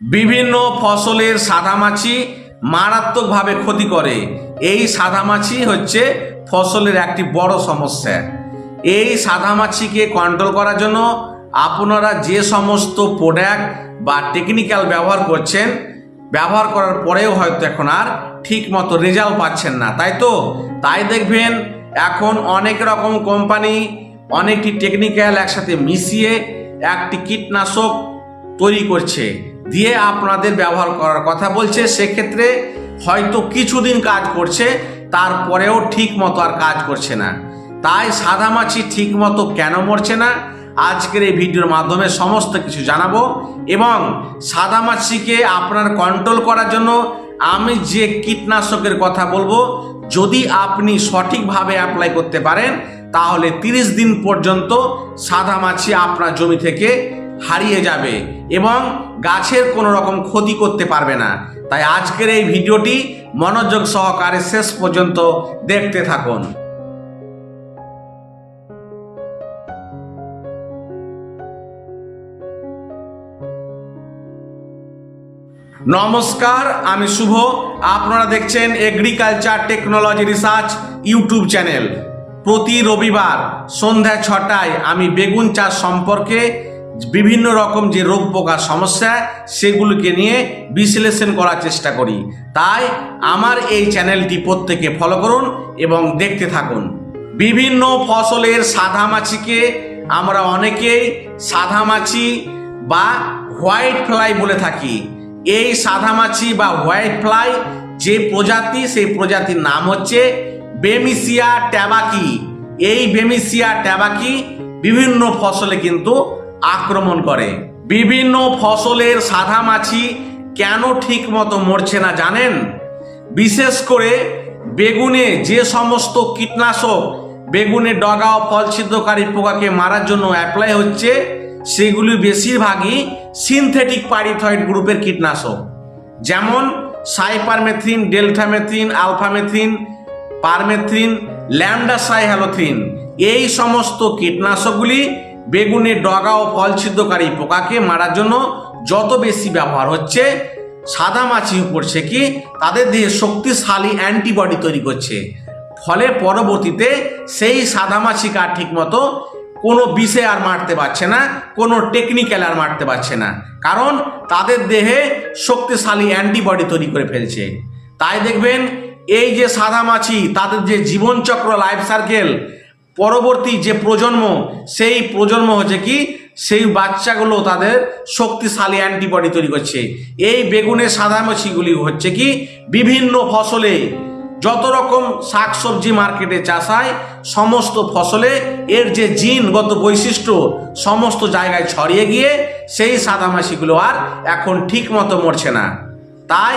বিভিন্ন ফসলের সাদামাছি মারাত্মকভাবে ক্ষতি করে। এই সাদামাছি হচ্ছে ফসলের একটি বড় সমস্যা। এই সাদামাছিকে কন্ট্রোল করার জন্য আপনারা যে সমস্ত প্রোডাক্ট বা টেকনিক্যাল ব্যবহার করছেন, ব্যবহার করার পরেও হয়তো এখন আর ঠিক মতো রেজাল্ট পাচ্ছেন না, তাই তো? তাই দেখবেন এখন অনেক রকম কোম্পানি অনেকটি টেকনিক্যাল একসাথে মিশিয়ে একটি কীটনাশক তৈরি করছে। দিয়ে আপনাদের ব্যবহার করার কথা বলছে, সেক্ষেত্রে হয়তো কিছুদিন কাজ করছে, তারপরেও ঠিক মতো আর কাজ করছে না। তাই সাদা মাছি ঠিক মতো কেন মরছে না? আজকের এই ভিডিওর মাধ্যমে সমস্ত কিছু জানাব এবং সাদা মাছিকে আপনার কন্ট্রোল করার জন্য আমি যে কীটনাশকের কথা বলব, যদি আপনি সঠিকভাবে অ্যাপ্লাই করতে পারেন, তাহলে তিরিশ দিন পর্যন্ত সাদা মাছি আপনার জমি থেকে হারিয়ে যাবে। এবং গাছের কোনো রকম ক্ষতি করতে পারবে না। তাই আজকের এই ভিডিওটি মনোযোগ সহকারে শেষ পর্যন্ত দেখতে থাকুন। নমস্কার, আমি শুভ। আপনারা দেখছেন agriculture technology research YouTube channel প্রতি রবিবার সন্ধ্যা ছটায় আমি বেগুন চাষ সম্পর্কে বিভিন্ন রকম যে রোগ পোকার সমস্যা, সেগুলিকে নিয়ে বিশ্লেষণ করার চেষ্টা করি। তাই আমার এই চ্যানেলটি প্রত্যেকে ফলো করুন এবং দেখতে থাকুন। বিভিন্ন ফসলের সাদা মাছিকে আমরা অনেকেই সাদা মাছি বা হোয়াইট ফ্লাই বলে থাকি। এই সাদা মাছি বা হোয়াইট ফ্লাই যে প্রজাতি, সেই প্রজাতির নাম হচ্ছে বেমিসিয়া ট্যাবাকি। এই বেমিসিয়া ট্যাবাকি বিভিন্ন ফসলে কিন্তু আক্রমণ করে। বিভিন্ন ফসলের সাদা মাছি কেন ঠিক মতো মরছে না জানেন? বিশেষ করে বেগুনে যে সমস্ত কীটনাশক বেগুনে ডগা ও ফল ছিদ্রকারী পোকাকে মারার জন্য অ্যাপ্লাই হচ্ছে, সেগুলি বেশিরভাগই সিনথেটিক পাইরিথয়েড গ্রুপের কীটনাশক। যেমন cypermethrin deltamethrin alphamethrin permethrin lambda cyhalothrin এই সমস্ত কীটনাশকগুলি বেগুনের ডগা ও ফল ছিদ্রকারী পোকাকে মারার জন্য যত বেশি ব্যবহার হচ্ছে, সাদা মাছি পড়ছে কি তাদের দেহে শক্তিশালী অ্যান্টিবডি তৈরি করছে। ফলে পরবর্তীতে সেই সাদা মাছিকে ঠিক মতো কোনো বিষে আর মারতে পারছে না, কোনো টেকনিক্যাল আর মারতে পারছে না। কারণ তাদের দেহে শক্তিশালী অ্যান্টিবডি তৈরি করে ফেলছে। তাই দেখবেন, এই যে সাদা মাছি, তাদের যে জীবনচক্র লাইফ সার্কেল পরবর্তী যে প্রজন্ম, সেই প্রজন্ম হচ্ছে কি? সেই বাচ্চাগুলো তাদের শক্তিশালী অ্যান্টিবডি তৈরি করছে। এই বেগুনের সাদা মাছিগুলি হচ্ছে কি? বিভিন্ন ফসলে, যত রকম শাকসবজি মার্কেটে চাষ হয়, সমস্ত ফসলে এর যে জিনগত বৈশিষ্ট্য, সমস্ত জায়গায় ছড়িয়ে গিয়ে সেই সাদামাছিগুলো আর এখন ঠিক মতো মরছে না। তাই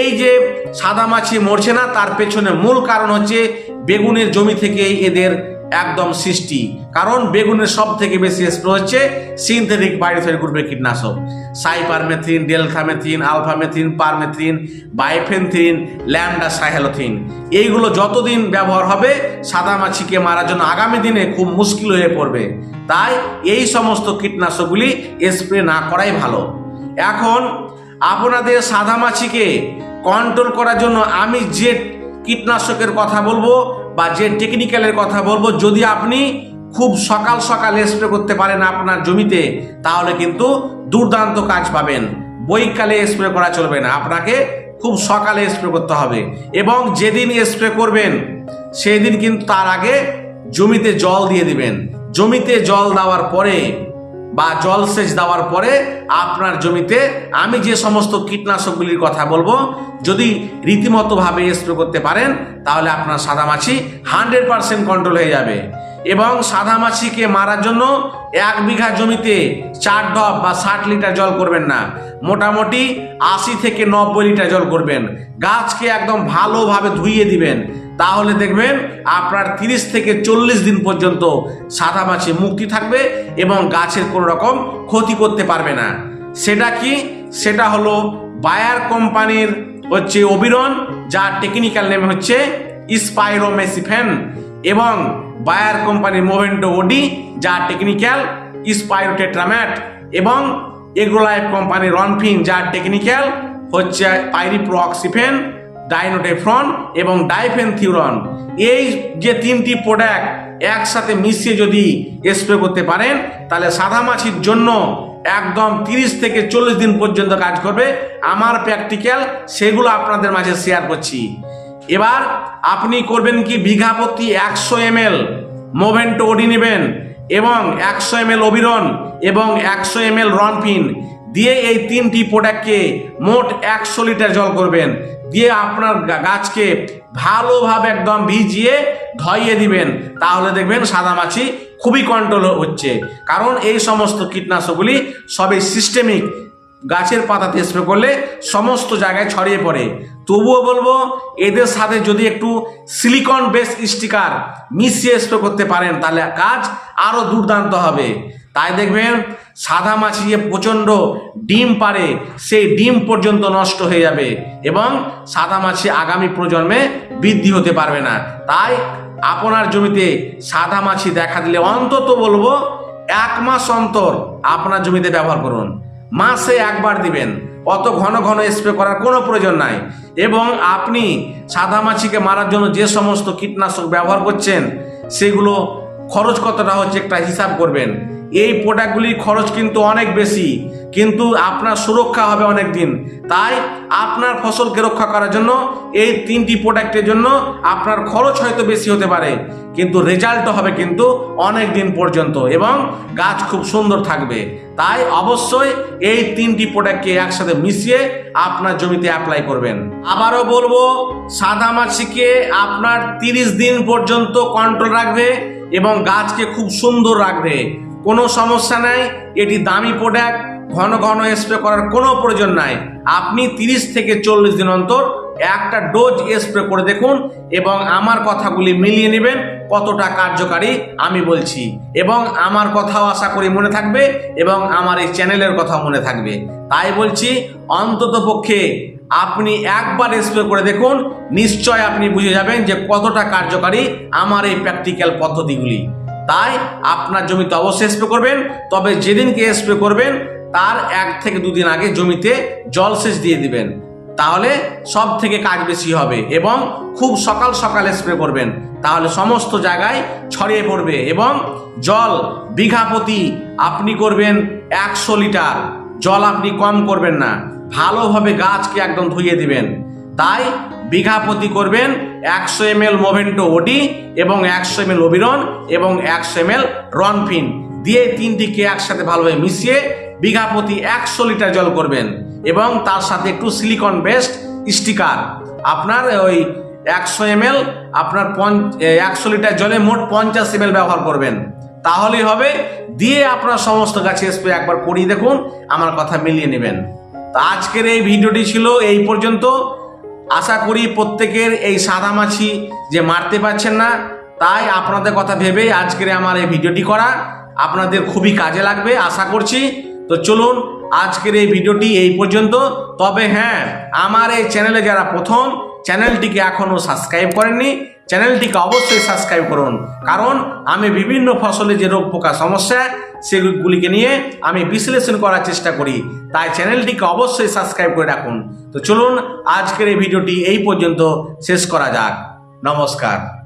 এই যে সাদামাছি মরছে না, তার পেছনে মূল কারণ হচ্ছে বেগুনের জমি থেকে এদের একদম সৃষ্টি। কারণ বেগুনের সব থেকে বেশি স্প্রে হচ্ছে সিনথেটিক বায়োথেরিক গ্রুপের কীটনাশক। Cypermethrin deltamethrin alphamethrin permethrin bifenthrin lambda cyhalothrin এইগুলো যতদিন ব্যবহার হবে, সাদা মাছিকে মারার জন্য আগামী দিনে খুব মুশকিল হয়ে পড়বে। তাই এই সমস্ত কীটনাশকগুলি স্প্রে না করাই ভালো। এখন আপনাদের সাদা মাছিকে কন্ট্রোল করার জন্য আমি যে কীটনাশকের কথা বলব বা যে টেকনিক্যালের কথা বলব, যদি আপনি খুব সকাল সকাল স্প্রে করতে পারেন আপনার জমিতে, তাহলে কিন্তু দুর্দান্ত কাজ পাবেন। বৈকালে স্প্রে করা চলবে না। আপনাকে খুব সকালে স্প্রে করতে হবে। এবং যেদিন স্প্রে করবেন সেই দিন কিন্তু তার আগে জমিতে জল দিয়ে দিবেন। জমিতে জল দেওয়ার পরে বা জলসেচ দেওয়ার পরে আপনার জমিতে আমি যে সমস্ত কীটনাশকগুলির কথা বলব, যদি রীতিমতোভাবে স্প্রে করতে পারেন, তাহলে আপনার সাদা মাছি হান্ড্রেড পারসেন্ট কন্ট্রোল হয়ে যাবে। এবং সাদা মাছিকে মারার জন্য এক বিঘা জমিতে চার ডব বা ষাট লিটার জল করবেন না। মোটামুটি আশি থেকে নব্বই লিটার জল করবেন। গাছকে একদম ভালোভাবে ধুইয়ে দিবেন। তাহলে দেখবেন আপনার তিরিশ থেকে চল্লিশ দিন পর্যন্ত সাদা মাছি মুক্তি থাকবে এবং গাছের কোনো রকম ক্ষতি করতে পারবে না। সেটা কি? সেটা হলো বায়ার কোম্পানির হচ্ছে অবিরন যা টেকনিক্যাল নেম হচ্ছে স্পাইরোমেসিফেন এবং বায়ার কোম্পানির মোভেন্টো ওডি যার টেকনিক্যাল স্পাইরোটেট্রাম্যাট এবং এগ্রোলাইফ কোম্পানির রনফিন যার টেকনিক্যাল হচ্ছে পাইরিপ্রোঅক্সিফেন ডাইনোটেফ্রন এবং ডাইফেনথিউরন। এই যে তিনটি প্রোডাক্ট একসাথে মিশিয়ে যদি স্প্রে করতে পারেন, তাহলে সাদা মাছির জন্য একদম তিরিশ থেকে চল্লিশ দিন পর্যন্ত কাজ করবে। আমার প্র্যাকটিক্যাল সেগুলো আপনাদের মাঝে শেয়ার করছি। এবার আপনি করবেন কি, বিঘা প্রতি একশো এম এল মোভেন্টো ওডি নেবেন এবং একশো এম এল অবিরন এবং একশো এম এল রনপিন দিয়ে এই তিনটি প্রোডাক্টকে মোট একশো লিটার জল করবেন। দিয়ে আপনার গাছকে ভালোভাবে একদম ভিজিয়ে ধইয়ে দিবেন। তাহলে দেখবেন সাদামাছি খুবই কন্ট্রোল হচ্ছে। কারণ এই সমস্ত কীটনাশকগুলি সবই সিস্টেমিক গাছের পাতাতে স্প্রে করলে সমস্ত জায়গায় ছড়িয়ে পড়ে। তবুও বলব, এদের সাথে যদি একটু সিলিকন বেস স্টিকার মিশিয়ে স্প্রে করতে পারেন, তাহলে কাজ আরও দুর্দান্ত হবে। তাই দেখবেন সাদা মাছি যে প্রচণ্ড ডিম পারে সেই ডিম পর্যন্ত নষ্ট হয়ে যাবে। এবং সাদা মাছি আগামী প্রজন্মে বৃদ্ধি হতে পারবে না। তাই আপনার জমিতে সাদা মাছি দেখা দিলে অন্তত বলব এক মাস অন্তর আপনার জমিতে ব্যবহার করুন। মাসে একবার দিবেন। অত ঘন ঘন স্প্রে করার কোনো প্রয়োজন নাই। এবং আপনি সাদা মাছিকে মারার জন্য যে সমস্ত কীটনাশক ব্যবহার করছেন, সেগুলো খরচ কতটা হচ্ছে একটা হিসাব করবেন। এই প্রোডাক্টগুলির খরচ কিন্তু অনেক বেশি। কিন্তু আপনার সুরক্ষা হবে অনেক দিন তাই আপনার ফসলকে রক্ষা করার জন্য এই তিনটি প্রোডাক্টের জন্য আপনার খরচ হয়তো বেশি হতে পারে। কিন্তু রেজাল্ট হবে কিন্তু অনেক দিন পর্যন্ত এবং গাছ খুব সুন্দর থাকবে। তাই অবশ্যই এই তিনটি প্রোডাক্টকে একসাথে মিশিয়ে আপনার জমিতে অ্যাপ্লাই করবেন। আবারও বলব, সাদা মাছিকে আপনার তিরিশ দিন পর্যন্ত কন্ট্রোল রাখবে এবং গাছকে খুব সুন্দর রাখবে। কোনো সমস্যা নাই, এটি দামি প্রোডাক্ট। ঘন ঘন স্প্রে করার কোনো প্রয়োজন নাই। আপনি তিরিশ থেকে চল্লিশ দিন অন্তর একটা ডোজ স্প্রে করে দেখুন এবং আমার কথাগুলি মিলিয়ে নেবেন কতটা কার্যকারী আমি বলছি। এবং আমার কথাও আশা করি মনে থাকবে এবং আমার এই চ্যানেলের কথা মনে থাকবে। তাই বলছি, অন্তত পক্ষে আপনি একবার স্প্রে করে দেখুন, নিশ্চয় আপনি বুঝে যাবেন যে কতটা কার্যকারী আমার এই প্র্যাকটিক্যাল পদ্ধতিগুলি। তাই আপনার জমিতে অবশ্যই স্প্রে করবেন, তবে যেদিনকে স্প্রে করবেন তার এক থেকে দুদিন আগে জমিতে জলসেচ দিয়ে দিবেন। তাহলে সব থেকে কাজ বেশি হবে এবং খুব সকাল সকালে স্প্রে করবেন। তাহলে সমস্ত জায়গায় ছড়িয়ে পড়বে এবং জল বিঘা প্রতি আপনি করবেন একশো লিটার। জল আপনি কম করবেন না, ভালোভাবে গাছকে একদম ধুইয়ে দিবেন। তাই বিঘা করবেন একশো এম এল মোভেন্টো ওডি এবং একশো এম এল অবিরন এবং একশো এম এল রনফিন দিয়ে তিনটিকে একসাথে ভালোভাবে মিশিয়ে বিঘা প্রতি একশো লিটার জল করবেন এবং তার সাথে একটু সিলিকন বেস্ট স্টিকার আপনার ওই একশো এম আপনার একশো লিটার জলে মোট পঞ্চাশ এম ব্যবহার করবেন। তাহলেই হবে, দিয়ে আপনার সমস্ত গাছে স্প্রে একবার করিয়ে দেখুন, আমার কথা মিলিয়ে নেবেন। তো আজকের এই ভিডিওটি ছিল এই পর্যন্ত। আশা করি প্রত্যেকের এই সাদা মাছি যে মারতে পারছেন না, তাই আপনাদের কথা ভেবেই আজকের আমার এই ভিডিওটি করা। আপনাদের খুবই কাজে লাগবে, আশা করছি। তো চলুন আজকের এই ভিডিওটি এই পর্যন্ত। তবে হ্যাঁ আমার এই চ্যানেলে যারা প্রথম, চ্যানেলটিকে এখনও সাবস্ক্রাইব করেননি, চ্যানেলটিকে অবশ্যই সাবস্ক্রাইব করুন। কারণ আমি বিভিন্ন ফসলে যে রোগ পোকা সমস্যা, সেগুলিকে নিয়ে আমি বিশ্লেষণ করার চেষ্টা করি। তাই চ্যানেলটিকে অবশ্যই সাবস্ক্রাইব করে রাখুন। তো চলুন আজকের এই ভিডিওটি এই পর্যন্ত শেষ করা যাক। নমস্কার।